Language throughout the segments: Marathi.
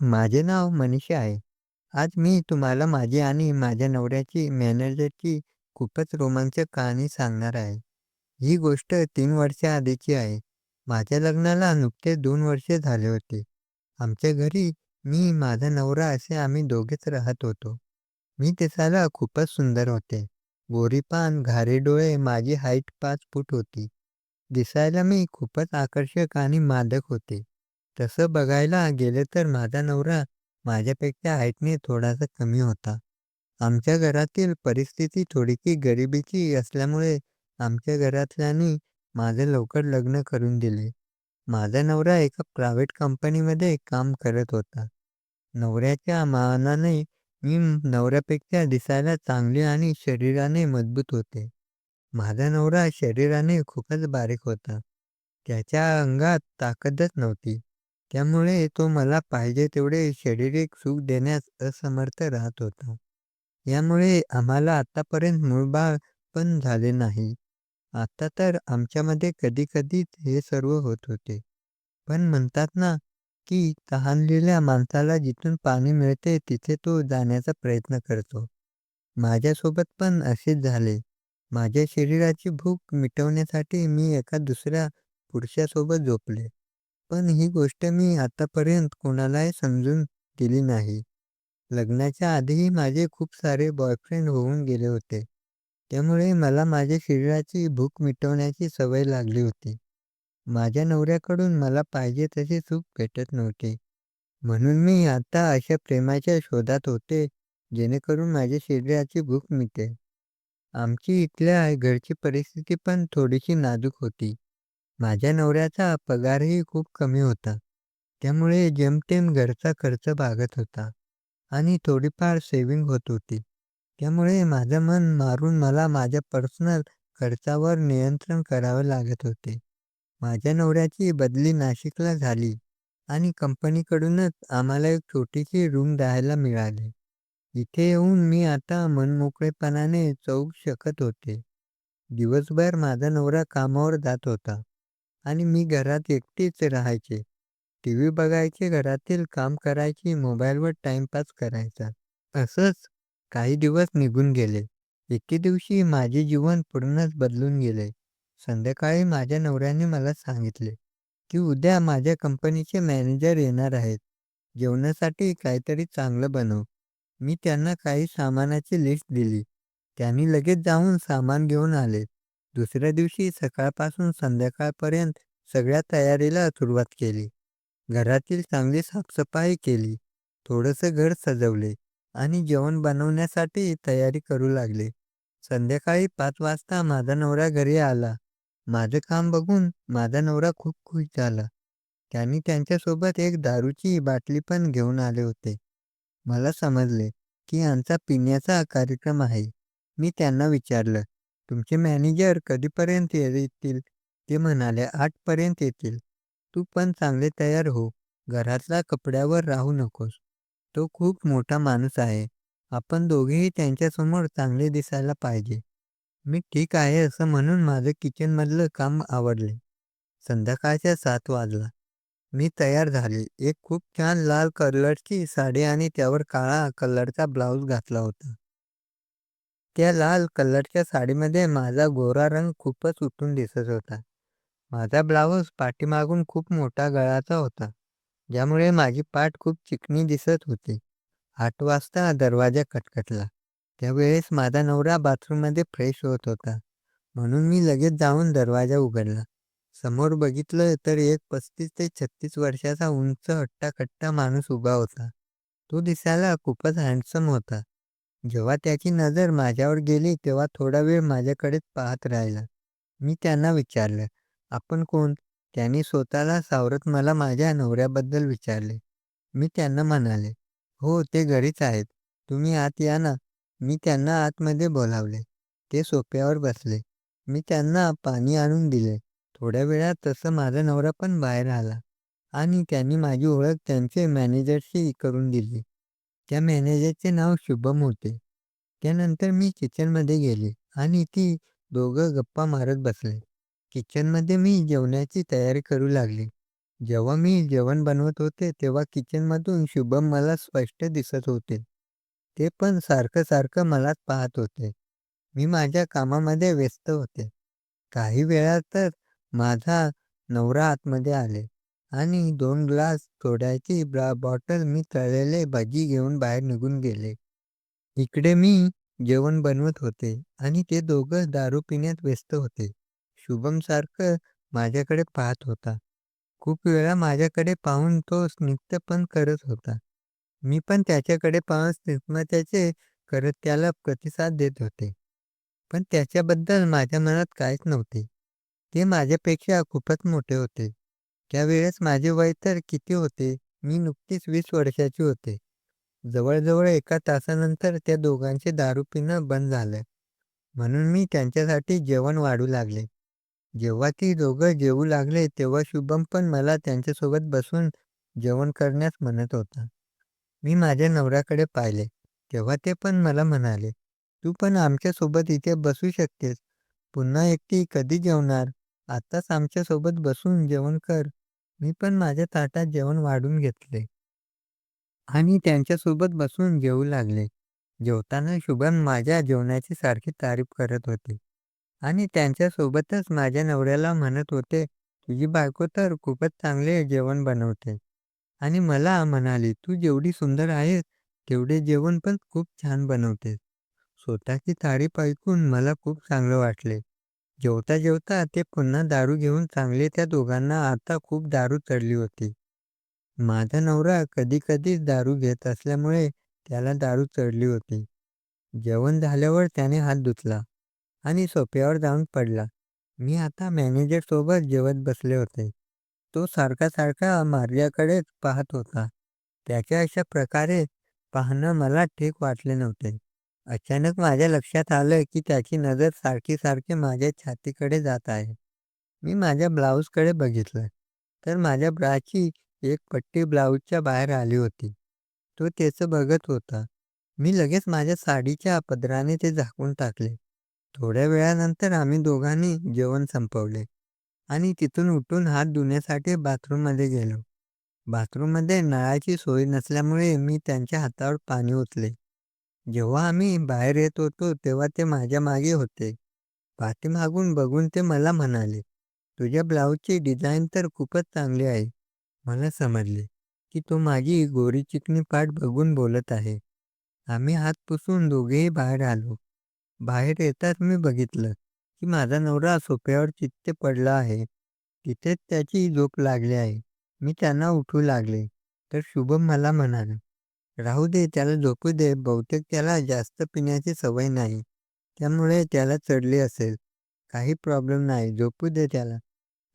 माझे नाव मनीषा आहे. आज मी तुम्हाला माझी आणि माझ्या नवऱ्याची मॅनेजरची खूपच रोमांचक कहाणी सांगणार आहे. ही गोष्ट तीन वर्षाआधीची आहे. माझ्या लग्नाला नुकतेच दोन वर्षे झाले होते. आमच्या घरी मी, माझा नवरा असे आम्ही दोघेच राहत होतो. मी दिसायला खूपच सुंदर होते. गोरीपान घारे डोळे, माझी हाईट पाच फूट होती. दिसायला मी खूपच आकर्षक आणि मादक होते. तसं बघायला गेलं तर माझा नवरा माझ्यापेक्षा हाईटने थोडासा कमी होता. आमच्या घरातील परिस्थिती थोडीशी गरिबीची असल्यामुळे आमच्या घरातल्यांनी माझं लवकर लग्न करून दिले. माझा नवरा एका प्रायव्हेट कंपनीमध्ये काम करत होता. नवऱ्याच्या मानाने मी नवऱ्यापेक्षा दिसायला चांगले आणि शरीराने मजबूत होते. माझा नवरा शरीराने खूपच बारीक होता. त्याच्या अंगात ताकदच नव्हती. त्यामुळे तो मला पाहिजे तेवढे शारीरिक सुख देण्यास असमर्थ राहत होता. यामुळे आम्हाला आत्तापर्यंत मूळबाळ पण झाले नाही. आता तर आमच्यामध्ये कधी-कधीच हे सर्व होत होते. पण म्हणतात ना, की तहानलेल्या माणसाला जिथून पाणी मिळते तिथे तो जाण्याचा प्रयत्न करतो. माझ्यासोबत पण असेच झाले. माझ्या शरीराची भूक मिटवण्यासाठी मी एका दुसऱ्या पुरुषासोबत झोपले. पण ही गोष्ट मी आतापर्यंत कोणालाही समजून दिली नाही. लग्नाच्या आधीही माझे खूप सारे बॉयफ्रेंड होऊन गेले होते. त्यामुळे मला माझ्या शरीराची भूक मिटवण्याची सवय लागली होती. माझ्या नवऱ्याकडून मला पाहिजे तसे सुख भेटत नव्हते. म्हणून मी आता अशा प्रेमाच्या शोधात होते, जेणेकरून माझ्या शरीराची भूक मिटेल. आमची इथल्या घरची परिस्थिती पण थोडीशी नाजूक होती. माझ्या नवऱ्याचा पगारही खूप कमी होता. त्यामुळे जेमतेम घरचा खर्च भागत होता आणि थोडीफार सेव्हिंग होत होती. त्यामुळे माझं मन मारून मला माझ्या पर्सनल खर्चावर नियंत्रण करावे लागत होते. माझ्या नवऱ्याची बदली नाशिकला झाली आणि कंपनीकडूनच आम्हाला एक छोटीशी रूम राहायला मिळाली. इथे येऊन मी आता मनमोकळेपणाने जगू शकत होते. दिवसभर माझा नवरा कामावर जात होता आणि मी घरात एकटीच राहायचे. टीव्ही बघायचे, घरातील काम करायची, मोबाईलवर टाईमपास करायचा. असंच काही दिवस निघून गेले. एके दिवशी माझे जीवन पूर्णच बदलून गेले. संध्याकाळी माझ्या नवऱ्याने मला सांगितले, की उद्या माझ्या कंपनीचे मॅनेजर येणार आहेत. जेवणासाठी काहीतरी चांगलं बनव. मी त्यांना काही सामानाची लिस्ट दिली. त्यांनी लगेच जाऊन सामान घेऊन आले. दुसऱ्या दिवशी सकाळपासून संध्याकाळपर्यंत सगळ्या तयारीला सुरुवात केली. घरातील चांगली साफसफाई केली. थोडंसं घर सजवले आणि जेवण बनवण्यासाठी तयारी करू लागले. संध्याकाळी पाच वाजता माझा नवरा घरी आला. माझं काम बघून माझा नवरा खूप खुश झाला. त्यांनी त्यांच्यासोबत एक दारूची बाटली पण घेऊन आले होते. मला समजले, की आमचा पिण्याचा कार्यक्रम आहे. मी त्यांना विचारलं, तुमचे मॅनेजर कधीपर्यंत येतील? ते म्हणाले, आठपर्यंत येतील. तू पण चांगले तयार हो. घरातल्या कपड्यावर राहू नकोस. तो खूप मोठा माणूस आहे. आपण दोघेही त्यांच्यासमोर चांगले दिसायला पाहिजे. मी ठीक आहे असं म्हणून माझं किचनमधलं काम आवडले संध्याकाळच्या सात वाजला. मी तयार झाले. एक खूप छान लाल कलरची साडी आणि त्यावर काळा कलरचा ब्लाऊज घातला होता. त्या लाल कलरच्या साडीमध्ये माझा गोरा रंग खूपच उठून दिसत होता. माझा ब्लाऊज पाठीमागून खूप मोठा गळाचा होता, ज्यामुळे माझी पाठ खूप चिकनी दिसत होती. आठ वाजता दरवाजा खटखटला. त्यावेळेस माझा नवरा बाथरूममध्ये फ्रेश होत होता. म्हणून मी लगेच जाऊन दरवाजा उघडला. समोर बघितलं तर एक 35 ते 36 वर्षाचा उंच हट्टाकट्टा माणूस उभा होता. तो दिसायला खूपच हँडसम होता. जेव्हा त्याची नजर माझ्यावर गेली तेव्हा थोडा वेळ माझ्याकडेच पाहत राहिला. मी त्यांना विचारलं, आपण कोण? त्यांनी स्वतःला सावरत मला माझ्या नवऱ्याबद्दल विचारले. मी त्यांना म्हणाले, हो ते घरीच आहेत. तुम्ही आत या ना. मी त्यांना आतमध्ये बोलावले. ते सोप्यावर बसले. मी त्यांना पाणी आणून दिले. थोड्या वेळात तसं माझा नवरा पण बाहेर आला आणि त्यांनी माझी ओळख त्यांचे मॅनेजरशी करून दिली. त्या मॅनेजरचे नाव शुभम होते. त्यानंतर मी किचनमध्ये गेले आणि ती दोघं गप्पा मारत बसले. किचनमध्ये मी जेवणाची तयारी करू लागले. जेव्हा मी जेवण बनवत होते तेव्हा किचनमधून शुभम मला स्पष्ट दिसत होते. ते पण सारखं-सारखं मलाच पाहत होते. मी माझ्या कामामध्ये व्यस्त होते. काही वेळातच तर माझा नवरा आतमध्ये आले आणि दोन ग्लास सोड्याची ब्रा बॉटल मी तळलेले भजी घेऊन बाहेर निघून गेले. इकडे मी जेवण बनवत होते आणि ते दोघं दारू पिण्यात व्यस्त होते. शुभम सारखं माझ्याकडे पाहत होता. खूप वेळा माझ्याकडे पाहून तो स्निग्ध पण करत होता. मी पण त्याच्याकडे पाहून स्मितमत्याचे करत त्याला प्रतिसाद देत होते. पण त्याच्याबद्दल माझ्या मनात काहीच नव्हते. ते माझ्यापेक्षा खूपच मोठे होते. त्यावेळेस माझे वय तर किती होते? मी नुकतीच वीस वर्षाची होते. जवळजवळ एका तासानंतर त्या दोघांचे दारू पिणं बंद झालं. म्हणून मी त्यांच्यासाठी जेवण वाढू लागले. जेव्हा ती दोघं जेवू लागले तेव्हा शुभम पण मला त्यांच्यासोबत बसून जेवण करण्यास म्हणत होता. मी माझ्या नवऱ्याकडे पाहिले. तेव्हा ते पण मला म्हणाले, "तू पण आमच्यासोबत इथे बसू शकतेस. पुन्हा एकटी कधी जेवणार? आत्ताच आमच्यासोबत बसून जेवण कर." मी पण माझ्या ताटात जेवण वाढून घेतले. आणि त्यांच्यासोबत बसून जेवू लागले. जेवताना शुभम माझ्या जेवणाची सारखी तारीफ करत होते आणि त्यांच्यासोबतच माझ्या नवऱ्याला म्हणत होते, "तुझी बायको तर खूपच चांगले जेवण बनवते." आणि मला म्हणाली, "तू जेवढी सुंदर आहेस, तेवढे जेवण पण खूप छान बनवतेस." स्वतःची तारीफ ऐकून मला खूप चांगलं वाटले. जेवता-जेवता ते पुन्हा दारू घेऊन चांगले त्या दोघांना आता खूप दारू चढली होती. माझा नवरा कधी-कधीच दारू घेत असल्यामुळे त्याला दारू चढली होती. जेवण झाल्यावर त्याने हात धुतला आणि सोफ्यावर जाऊन पडला. मी आता मॅनेजरसोबत जेवत बसले होते. तो सारखा-सारखा माझ्याकडेच पाहत होता. त्याच्या अशा प्रकारे पाहणं मला ठीक वाटले नव्हते. अचानक माझ्या लक्षात आलं की त्याची नजर सारखी-सारखी माझ्या छातीकडे जात आहे. मी माझ्या ब्लाऊजकडे बघितलं, तर माझ्या ब्राची एक पट्टी ब्लाऊजच्या बाहेर आली होती. तो त्याचं बघत होता. मी लगेच माझ्या साडीच्या पदराने ते झाकून टाकले. थोड्या वेळानंतर आम्ही दोघांनी जेवण संपवले आणि तिथून उठून हात धुण्यासाठी बाथरूममध्ये गेलो. बाथरूममध्ये नळाची सोय नसल्यामुळे मी त्यांच्या हातावर पाणी ओतले. जेव्हा आम्ही बाहेर येत होतो तेव्हा ते माझ्या मागे होते. पाठीमागून बघून ते मला म्हणाले, "तुझ्या ब्लाऊजची डिझाईन तर खूपच चांगली आहे." मला समजले की तो माझी गोरी चिकनी पाठ बघून बोलत आहे. आम्ही हात पुसून दोघेही बाहेर आलो. बाहेर येताच मी बघितलं की माझा नवरा सोफ्यावर चित्ते पडला आहे. तिथेच त्याची झोप लागली आहे. मी त्यांना उठवू लागले, तर शुभम मला म्हणाला, "राहू दे, त्याला झोपू दे. बहुतेक त्याला जास्त पिण्याची सवय नाही. त्यामुळे त्याला चढली असेल. काही प्रॉब्लेम नाही. झोपू दे त्याला."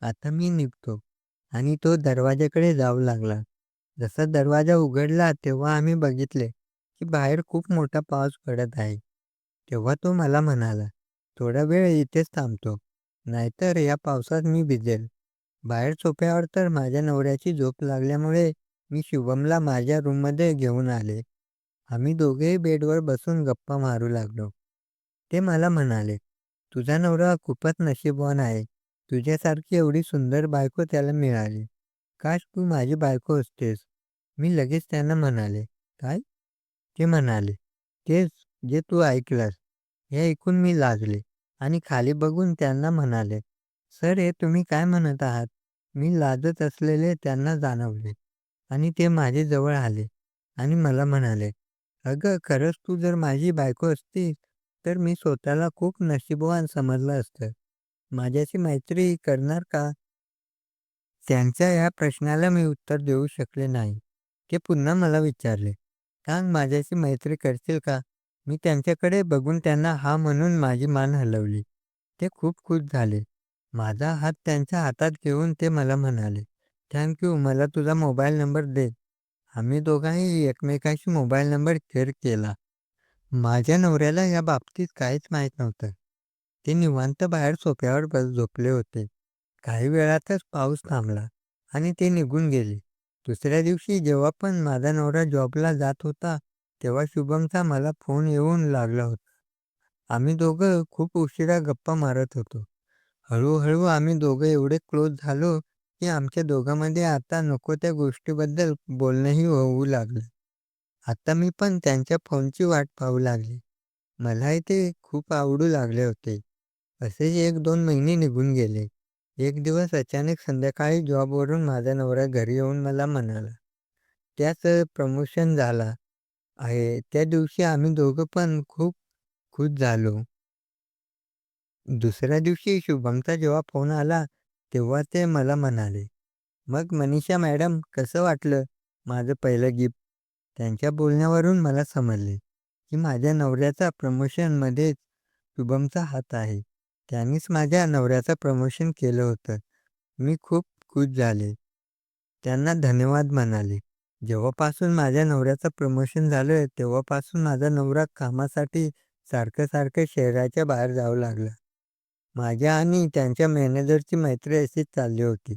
आता मी निघतो आणि तो दरवाजाकडे जाऊ लागला. जसा दरवाजा उघडला तेव्हा आम्ही बघितले की बाहेर खूप मोठा पाऊस पडत आहे. तेव्हा तो मला म्हणाला, "थोडा वेळ इथेच थांबतो, नाहीतर या पावसात मी भिजेल." बाहेर सोप्यावर तर माझ्या नवऱ्याची झोप लागल्यामुळे मी शुभमला माझ्या रूममध्ये घेऊन आले. आम्ही दोघेही बेडवर बसून गप्पा मारू लागलो. ते मला म्हणाले, "तुझा नवरा खूपच नशीबवान आहे. तुझ्यासारखी एवढी सुंदर बायको त्याला मिळाली. काश तू माझी बायको असतेस." मी लगेच त्यांना म्हणाले, "काय?" ते म्हणाले, "तेच जे तू ऐकलंस." हे ऐकून मी लाजले आणि खाली बघून त्यांना म्हणाले, "सर, हे तुम्ही काय म्हणत आहात?" मी लाजत असलेले त्यांना जाणवले आणि ते माझ्याजवळ जवळ आले आणि मला म्हणाले, "अगं, खरंच तू जर माझी बायको असतीस, तर मी स्वतःला खूप नशीबवान समजलं असतं. माझ्याशी मैत्री करणार का?" त्यांच्या या प्रश्नाला मी उत्तर देऊ शकले नाही. ते पुन्हा मला विचारले, "सांग, माझ्याशी मैत्री करशील का?" मी त्यांच्याकडे बघून त्यांना हा म्हणून माझी मान हलवली. ते खूप खुश झाले. माझा हात त्यांच्या हातात घेऊन ते मला म्हणाले, "थँक यू. मला तुझा मोबाईल नंबर दे." आम्ही दोघांनी एकमेकांशी मोबाईल नंबर शेअर केला. माझ्या नवऱ्याला या बाबतीत काहीच माहीत नव्हतं. ते निवांत बाहेर सोफ्यावर बस झोपले होते. काही वेळातच पाऊस थांबला आणि ते निघून गेले. दुसऱ्या दिवशी जेव्हा पण माझा नवरा जॉबला जात होता, तेव्हा शुभमचा मला फोन येऊन लागला होता. आम्ही दोघं खूप उशिरा गप्पा मारत होतो. हळूहळू आम्ही दोघं एवढे क्लोज झालो की आमच्या दोघांमध्ये आता नको त्या गोष्टीबद्दल बोलणंही होऊ लागलं. आता मी पण त्यांच्या फोनची वाट पाहू लागले. मलाही ते खूप आवडू लागले होते. असेच 1-2 महिने निघून गेले. एक दिवस अचानक संध्याकाळी जॉबवरून माझा नवरा घरी येऊन मला म्हणाला, "त्याचं प्रमोशन झाला आहे." त्या दिवशी आम्ही दोघं पण खूप खुश झालो. दुसऱ्या दिवशी शुभमचा जेव्हा फोन आला, तेव्हा ते मला म्हणाले, "मग मनीषा मॅडम कसं वाटलं माझं पहिलं गिफ्ट?" त्यांच्या बोलण्यावरून मला समजले, की माझ्या नवऱ्याचा प्रमोशनमध्येच शुभमचा हात आहे. त्यांनीच माझ्या नवऱ्याचं प्रमोशन केलं होतं. मी खूप खुश झाले. त्यांना धन्यवाद म्हणाले. जेव्हापासून माझ्या नवऱ्याचं प्रमोशन झालं, तेव्हापासून माझा नवरा कामासाठी सारखं-सारखं शहराच्या बाहेर जाऊ लागला. माझ्या आणि त्यांच्या मॅनेजरची मैत्री अशीच चालली होती.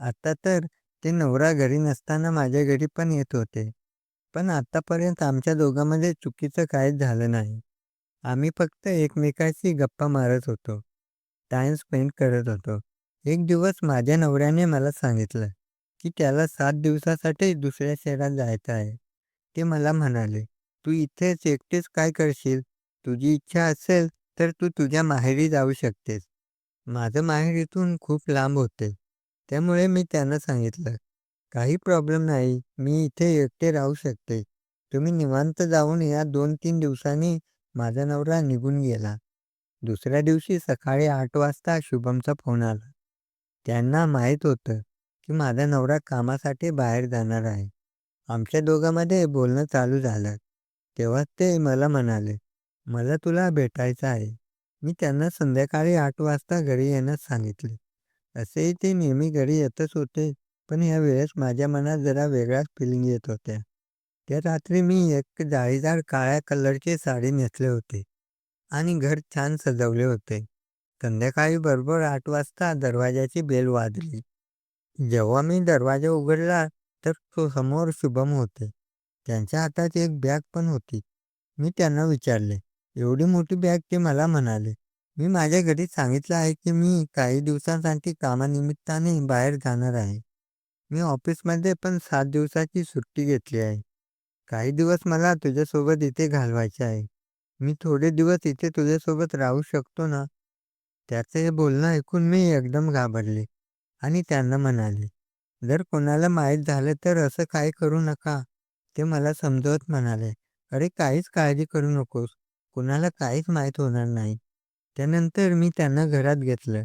आता तर ते नवरा घरी नसताना माझ्या घरी पण येत होते. पण आतापर्यंत आमच्या दोघांमध्ये चुकीचं काहीच झालं नाही. आम्ही फक्त एकमेकांशी गप्पा मारत होतो. टाईम स्पेंड करत होतो. एक दिवस माझ्या नवऱ्याने मला सांगितलं, की त्याला सात दिवसासाठी दुसऱ्या शहरात जायचं आहे. ते मला म्हणाले, "तू इथेच एकटेच काय करशील? तुझी इच्छा असेल तर तू तुझ्या माहेरी जाऊ शकतेस." माझं माहेर इथून खूप लांब होते. त्यामुळे मी त्यांना सांगितलं, "काही प्रॉब्लेम नाही. मी इथे एकटे राहू शकते. तुम्ही निवांत जाऊन या." 2-3 दिवसांनी माझा नवरा निघून गेला. दुसऱ्या दिवशी सकाळी 8 वाजता शुभमचा फोन आला. त्यांना माहीत होतं, की माझा नवरा कामासाठी बाहेर जाणार आहे. आमच्या दोघांमध्ये बोलणं चालू झालं. तेव्हाच ते मला म्हणाले, "मला तुला भेटायचं आहे." मी त्यांना संध्याकाळी आठ वाजता घरी येण्यास सांगितले. असेही ते नेहमी घरी येतच होते, पण या वेळेस माझ्या मनात जरा वेगळ्याच फिलिंग येत होत्या. त्या रात्री मी एक जाळीदार काळ्या कलरची साडी नेसले होते आणि घर छान सजवले होते. संध्याकाळी बरोबर आठ वाजता दरवाजाची बेल वाजली. जेव्हा मी दरवाजा उघडला, तर तो समोर शुभम होते. त्यांच्या हातात एक बॅग पण होती. मी त्यांना विचारले, "एवढी मोठी बॅग?" ते मला म्हणाले, "मी माझ्या घरी सांगितलं आहे, की मी काही दिवसांसाठी कामानिमित्ताने बाहेर जाणार आहे. मी ऑफिसमध्ये पण सात दिवसाची सुट्टी घेतली आहे. काही दिवस मला तुझ्यासोबत इथे घालवायचे आहे. मी थोडे दिवस इथे तुझ्यासोबत राहू शकतो ना?" त्याचं हे बोलणं ऐकून मी एकदम घाबरले आणि त्यांना म्हणाले, "जर कोणाला माहीत झालं तर असं काही करू नका." ते मला समजवत म्हणाले, "अरे काहीच काळजी करू नकोस. कुणाला काहीच माहीत होणार नाही." त्यानंतर मी त्यांना घरात घेतलं.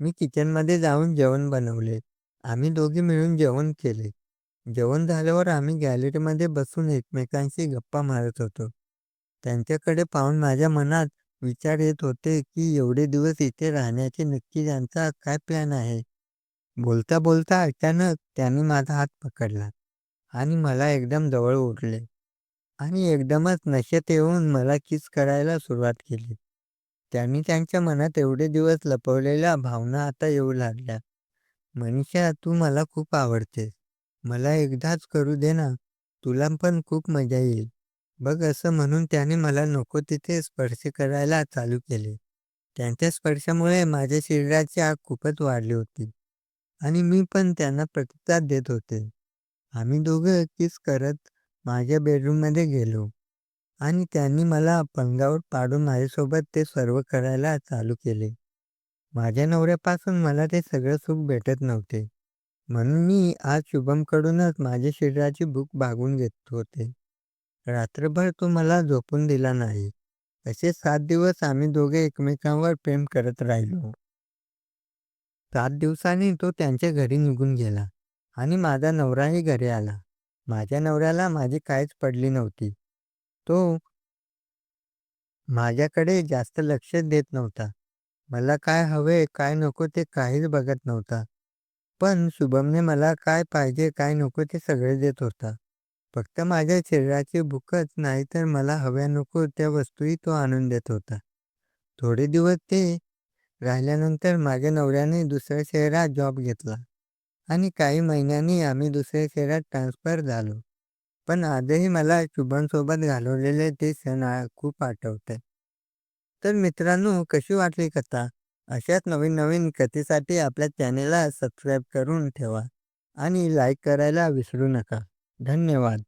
मी किचनमध्ये जाऊन जेवण बनवले. आम्ही दोघे मिळून जेवण केले. जेवण झाल्यावर आम्ही गॅलरीमध्ये बसून एकमेकांशी गप्पा मारत होतो. त्यांच्याकडे पाहून माझ्या मनात विचार येत होते, की एवढे दिवस इथे राहण्याचे नक्की त्यांचा काय प्लॅन आहे? बोलता बोलता अचानक त्यांनी माझा हात पकडला आणि मला एकदम जवळ ओढले आणि एकदमच नशेत येऊन मला किस करायला सुरुवात केली. त्यांनी त्यांच्या मनात एवढे दिवस लपवलेल्या भावना आता येऊ लागल्या. "मनीषा, तू मला खूप आवडतेस. मला एकदाच करू दे ना. तुला पण खूप मजा येईल." बघ असं म्हणून त्याने मला नको तिथे स्पर्श करायला चालू केले. त्यांच्या स्पर्शामुळे माझ्या शरीराची आग खूपच वाढली होती आणि मी पण त्यांना प्रतिसाद देत होते. आम्ही दोघं किस करत माझ्या बेडरूममध्ये गेलो आणि त्यांनी मला पलंगावर पाडून माझ्यासोबत ते सर्व करायला चालू केले. माझ्या नवऱ्यापासून मला ते सगळं सुख भेटत नव्हते. म्हणून मी आज शुभमकडूनच माझ्या शरीराची भूक भागून घेत होते. रात्रभर तो मला झोपून दिला नाही. असे सात दिवस आम्ही दोघे एकमेकांवर प्रेम करत राहिलो. सात दिवसांनी तो त्यांच्या घरी निघून गेला आणि माझा नवराही घरी आला. माझ्या नवऱ्याला माझी काहीच पडली नव्हती. तो माझ्याकडे जास्त लक्ष देत नव्हता. मला काय हवे, काय नको ते काहीच बघत नव्हता. पण शुभमने मला काय पाहिजे, काय नको ते सगळे देत होता. फक्त माझ्या शरीराची भूकच नाही तर मला हव्या नको त्या वस्तूही तो आणून देत होता. थोडे दिवस ते राहिल्यानंतर माझ्या नवऱ्याने दुसऱ्या शहरात जॉब घेतला आणि काही महिन्यांनी आम्ही दुसऱ्या शहरात ट्रान्सफर झालो. पण आजही मला शुभमसोबत घालवलेले ते क्षण खूप आठवतात. तर मित्रांनो, कशी वाटली कथा? अशाच नवीन नवीन कथेसाठी आपल्या चॅनेलला सबस्क्राईब करून ठेवा आणि लाईक करायला विसरू नका धन्यवाद